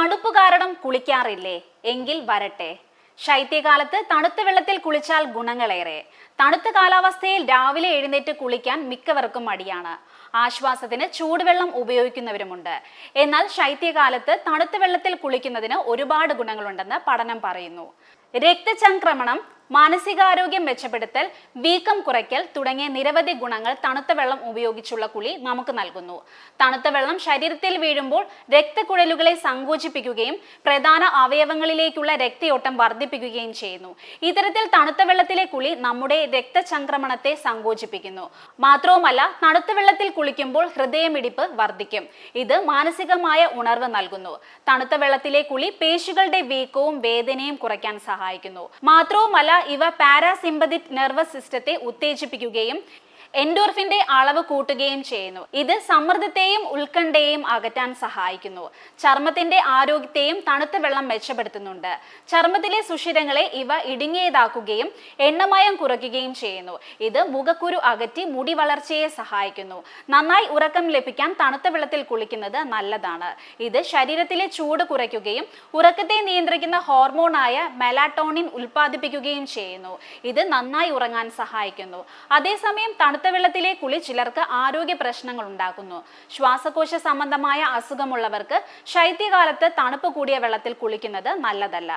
തണുപ്പ് കാരണം കുളിക്കാറില്ലേ? എങ്കിൽ വരട്ടെ. ശൈത്യകാലത്ത് തണുത്ത വെള്ളത്തിൽ കുളിച്ചാൽ ഗുണങ്ങളേറെ. തണുത്ത കാലാവസ്ഥയിൽ രാവിലെ എഴുന്നേറ്റ് കുളിക്കാൻ മിക്കവർക്കും മടിയാണ്. ആശ്വാസത്തിന് ചൂടുവെള്ളം ഉപയോഗിക്കുന്നവരുമുണ്ട്. എന്നാൽ ശൈത്യകാലത്ത് തണുത്ത വെള്ളത്തിൽ കുളിക്കുന്നതിന് ഒരുപാട് ഗുണങ്ങളുണ്ടെന്ന് പഠനം പറയുന്നു. രക്തചംക്രമണം മാനസികാരോഗ്യം മെച്ചപ്പെടുത്തൽ വീക്കം കുറയ്ക്കൽ തുടങ്ങിയ നിരവധി ഗുണങ്ങൾ തണുത്ത വെള്ളം ഉപയോഗിച്ചുള്ള കുളി നമുക്ക് നൽകുന്നു. തണുത്ത വെള്ളം ശരീരത്തിൽ വീഴുമ്പോൾ രക്തക്കുഴലുകളെ സങ്കോചിപ്പിക്കുകയും പ്രധാന അവയവങ്ങളിലേക്കുള്ള രക്തയോട്ടം വർദ്ധിപ്പിക്കുകയും ചെയ്യുന്നു. ഇത്തരത്തിൽ തണുത്ത വെള്ളത്തിലെ കുളി നമ്മുടെ രക്തചംക്രമണത്തെ സങ്കോചിപ്പിക്കുന്നു. മാത്രവുമല്ല തണുത്ത വെള്ളത്തിൽ കുളിക്കുമ്പോൾ ഹൃദയമിടിപ്പ് വർദ്ധിക്കും. ഇത് മാനസികമായ ഉണർവ് നൽകുന്നു. തണുത്ത വെള്ളത്തിലെ കുളി പേശികളുടെ വീക്കവും വേദനയും കുറയ്ക്കാൻ സഹായിക്കുന്നു. മാത്രവുമല്ല ഇവ പാരാസിമ്പതിക് നെർവസ് സിസ്റ്റത്തെ ഉത്തേജിപ്പിക്കുകയും എൻഡോർഫിന്റെ അളവ് കൂട്ടുകയും ചെയ്യുന്നു. ഇത് സമ്മർദ്ദത്തെയും ഉത്കണ്ഠയെയും അകറ്റാൻ സഹായിക്കുന്നു. ചർമ്മത്തിന്റെ ആരോഗ്യത്തെയും തണുത്ത വെള്ളം മെച്ചപ്പെടുത്തുന്നുണ്ട്. ചർമ്മത്തിലെ സുഷിരങ്ങളെ ഇവ ഇടുങ്ങിയതാക്കുകയും എണ്ണമയം കുറയ്ക്കുകയും ചെയ്യുന്നു. ഇത് മുഖക്കുരു അകറ്റി മുടി വളർച്ചയെ സഹായിക്കുന്നു. നന്നായി ഉറക്കം ലഭിക്കാൻ തണുത്ത വെള്ളത്തിൽ കുളിക്കുന്നത് നല്ലതാണ്. ഇത് ശരീരത്തിലെ ചൂട് കുറയ്ക്കുകയും ഉറക്കത്തെ നിയന്ത്രിക്കുന്ന ഹോർമോണായ മെലാറ്റോണിൻ ഉൽപ്പാദിപ്പിക്കുകയും ചെയ്യുന്നു. ഇത് നന്നായി ഉറങ്ങാൻ സഹായിക്കുന്നു. അതേസമയം തണുത്ത വെള്ളത്തിലെ കുളി ചിലർക്ക് ആരോഗ്യ പ്രശ്നങ്ങൾ ഉണ്ടാക്കുന്നു. ശ്വാസകോശ സംബന്ധമായ അസുഖമുള്ളവർക്ക് ശൈത്യകാലത്ത് തണുപ്പ് കൂടിയ വെള്ളത്തിൽ കുളിക്കുന്നത് നല്ലതല്ല.